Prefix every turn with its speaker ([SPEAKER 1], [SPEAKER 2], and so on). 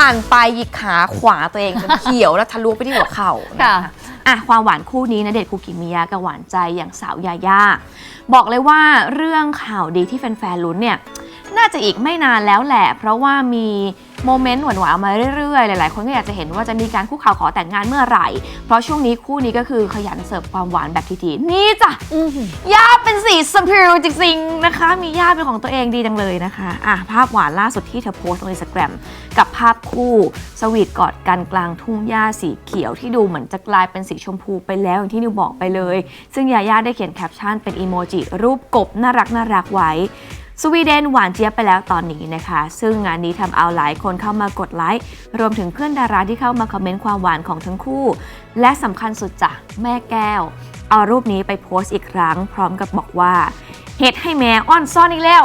[SPEAKER 1] อ่านไปหยิกขาขวาตัวเองจนเขียวแล้วทะลุไปที่หัวเข่านะ
[SPEAKER 2] ค่ะ
[SPEAKER 1] คะอะความหวานคู่นี้นะเดชน์คูกิมิยะกับหวานใจอย่างสาวยาย่าบอกเลยว่าเรื่องข่าวดีที่แฟนๆลุ้นเนี่ยน่าจะอีกไม่นานแล้วแหละ เพราะว่ามี โมเมนต์หวานๆออกมาเรื่อยๆ หลายๆ คนก็อยากจะเห็นว่าจะมีการคู่ข่าวขอแต่งงานเมื่อไหร่ เพราะช่วงนี้คู่นี้ก็คือขยันเสิร์ฟความหวานแบบทีๆนี่จ้ะย่าเป็นสีสัมพิวจริงๆนะคะ มีย่าเป็นของตัวเองดีจังเลยนะคะอะภาพหวานล่าสุดที่เธอโพสต์ลงอินสตาแกรมกับภาพคู่สวีทกอดกันกลางทุ่งหญ้าสีเขียวที่ดูเหมือนจะกลายเป็นสีชมพูไปแล้วอย่างที่นิวบอกไปเลย ซึ่งยาย่าได้เขียนแคปชั่นเป็นอีโมจิรูปกบน่ารักน่ารักไว้ สวีเดนหวานเจี๊ยบไปแล้วตอนนี้นะคะ ซึ่งงานนี้ทำเอาหลายคนเข้ามากดไลค์รวมถึงเพื่อนดาราที่เข้ามาคอมเมนต์ความหวานของทั้งคู่ และสำคัญสุดจ้ะแม่แก้ว เอารูปนี้ไปโพสต์อีกครั้ง พร้อมกับบอกว่าเฮ็ดให้แม่อ้อนซ่อนอีกแล้ว